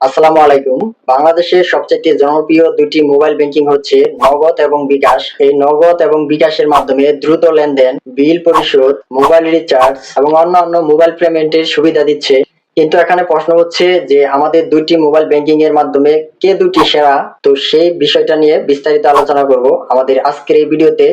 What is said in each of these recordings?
আসসালামু আলাইকুম। বাংলাদেশের সবচেয়ে জনপ্রিয় দুটি মোবাইল ব্যাংকিং হচ্ছে নগদ এবং বিকাশ। এই নগদ এবং বিকাশের মাধ্যমে দ্রুত লেনদেন, বিল পরিশোধ, মোবাইল রিচার্জ এবং অন্যান্য মোবাইল পেমেন্টের সুবিধা দিচ্ছে। কিন্তু এখানে প্রশ্ন হচ্ছে যে আমাদের দুটি মোবাইল ব্যাংকিং এর মাধ্যমে কে দুটি সেরা? তো সেই বিষয়টা নিয়ে বিস্তারিত আলোচনা করব আমাদের আজকের এই ভিডিওতে।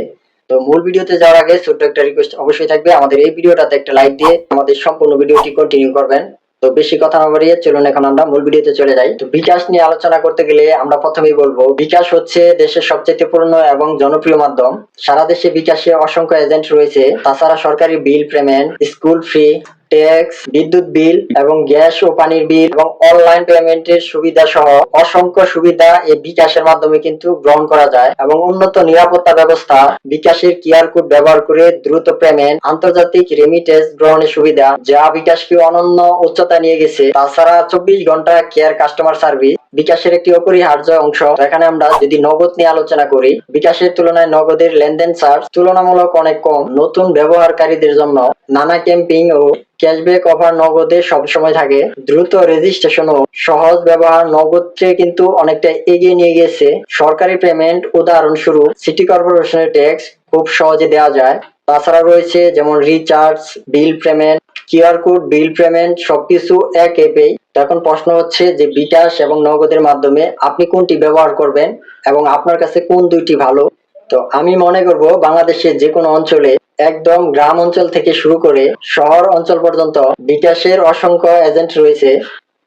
তো মূল ভিডিওতে যাওয়ার আগে ছোট্ট একটা রিকোয়েস্ট অবশ্যই থাকবে। আমাদের এই ভিডিওটাতে একটা লাইক দিয়ে আমাদের সম্পূর্ণ ভিডিওটি কন্টিনিউ করবেন। তো বেশি কথা না বাড়িয়ে চলুন এখন আমরা মূল ভিডিওতে চলে যাই। তো বিকাশ নিয়ে আলোচনা করতে গেলে আমরা প্রথমেই বলব, বিকাশ হচ্ছে দেশের সবচেয়ে পুরনো এবং জনপ্রিয় মাধ্যম। সারা দেশে বিকাশে অসংখ্য এজেন্ট রয়েছে। তাছাড়া সরকারি bill payment school fee tax, বিদ্যুৎ বিল এবং গ্যাস ও পানির বিল এবং অনলাইন পেমেন্টের সুবিধা সহ অসংখ্য সুবিধা এই বিকাশের মাধ্যমে কিন্তু গ্রহণ করা যায় এবং উন্নত নিরাপত্তা ব্যবস্থা, বিকাশের কিউআর কোড ব্যবহার করে দ্রুত পেমেন্ট, আন্তর্জাতিক রেমিটেন্স গ্রহণের সুবিধা যা বিকাশকে অনন্য উচ্চতা নিয়ে গেছে। তাছাড়া চব্বিশ ঘণ্টা কেয়ার কাস্টমার সার্ভিস বিকাশের একটি অপরিহার্য অংশ। তো এখানে আমরা যদি নগদ নিয়ে আলোচনা করি, বিকাশের তুলনায় নগদের লেনদেন চার্জ তুলনামূলক অনেক কম। নতুন ব্যবহারকারীদের জন্য নানা ক্যাম্পিং ও ক্যাশব্যাক অফার নগদে সবসময় থাকে। দ্রুত রেজিস্ট্রেশন ও সহজ ব্যবহার নগদ চেয়ে কিন্তু অনেকটা এগিয়ে নিয়ে গেছে। সরকারি পেমেন্ট উদাহরণস্বরূপ সিটি কর্পোরেশনের ট্যাক্স খুব সহজে দেওয়া যায়। তাছাড়া রয়েছে যেমন recharge bill payment QR code bill payment সবকিছু এক অ্যাপেই এখন প্রশ্ন হচ্ছে যে বিকাশ এবং নগদের মাধ্যমে আপনি কোনটি ব্যবহার করবেন এবং আপনার কাছে কোন দুইটি ভালো? তো আমি মনে করব বাংলাদেশের যে কোনো অঞ্চলে একদম গ্রাম অঞ্চল থেকে শুরু করে শহর অঞ্চল পর্যন্ত বিকাশের অসংখ্য এজেন্ট রয়েছে।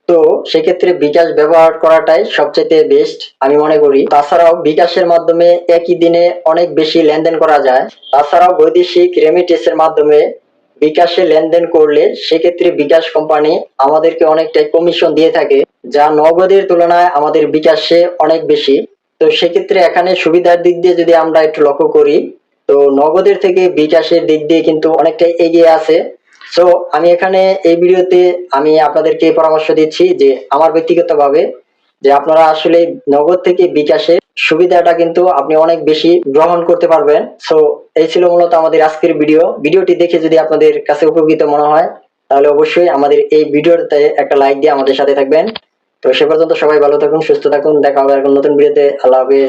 তো সেক্ষেত্রে বিকাশ ব্যবহার করাটাই সবচেয়ে বেস্ট আমি মনে করি। তাছাড়াও বিকাশের মাধ্যমে একই দিনে অনেক বেশি লেনদেন করা যায়। তাছাড়াও বৈদেশিক রেমিটেন্সের মাধ্যমে বিকাশে লেনদেন করলে সেক্ষেত্রে বিকাশ কোম্পানি আমাদেরকে অনেকটাই কমিশন দিয়ে থাকে, যা নগদের তুলনায় আমাদের বিকাশে অনেক বেশি। তো সেক্ষেত্রে এখানে সুবিধার দিক দিয়ে যদি আমরা একটু লক্ষ্য করি তো নগদের থেকে বিকাশের দিক দিয়ে কিন্তু অনেকটাই এগিয়ে আছে। সো আমি এখানে এই ভিডিওতে আমি আপনাদেরকে পরামর্শ দিচ্ছি যে আমার ব্যক্তিগতভাবে যে আপনারা আসলে নগদ থেকে বিকাশে সুবিধাটা কিন্তু আপনি অনেক বেশি গ্রহণ করতে পারবেন। সো এই ছিল মূলত আমাদের আজকের ভিডিও। ভিডিওটি দেখে যদি আপনাদের কাছে উপকৃত মনে হয়, তাহলে অবশ্যই আমাদের এই ভিডিওতে একটা লাইক দিয়ে আমাদের সাথে থাকবেন। তো সে পর্যন্ত সবাই ভালো থাকুন, সুস্থ থাকুন, দেখা হবে এখন নতুন ভিডিওতে। আল্লাহ হাফেজ।